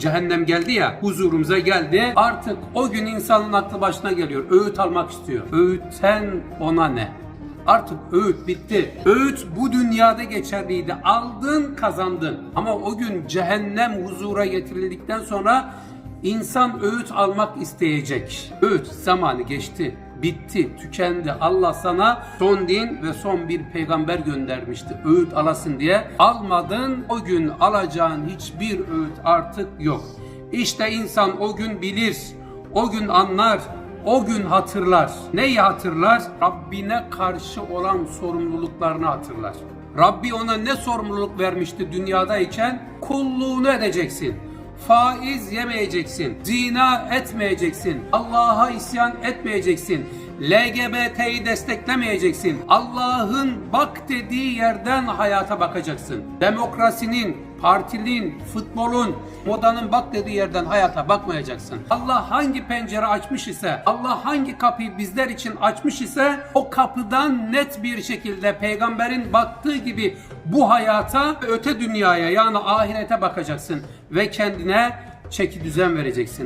Cehennem geldi ya huzurumuza geldi. Artık o gün insanın aklı başına geliyor. Öğüt almak istiyor. Öğütten ona ne? Artık öğüt bitti. Öğüt bu dünyada geçerliydi. Aldın kazandın. Ama o gün cehennem huzura getirildikten sonra insan öğüt almak isteyecek. Öğüt zamanı geçti. Bitti, tükendi. Allah sana son din ve son bir peygamber göndermişti. Öğüt alasın diye. Almadın, o gün alacağın hiçbir öğüt artık yok. İşte insan o gün bilir, o gün anlar, o gün hatırlar. Neyi hatırlar? Rabbine karşı olan sorumluluklarını hatırlar. Rabbi ona ne sorumluluk vermişti dünyadayken? Kulluğunu edeceksin. Faiz yemeyeceksin. Zina etmeyeceksin. Allah'a isyan etmeyeceksin. LGBT'yi desteklemeyeceksin. Allah'ın bak dediği yerden hayata bakacaksın. Demokrasinin, partinin, futbolun, modanın bak dediği yerden hayata bakmayacaksın. Allah hangi pencere açmış ise, Allah hangi kapıyı bizler için açmış ise o kapıdan net bir şekilde peygamberin baktığı gibi bu hayata öte dünyaya yani ahirete bakacaksın ve kendine çeki düzen vereceksin.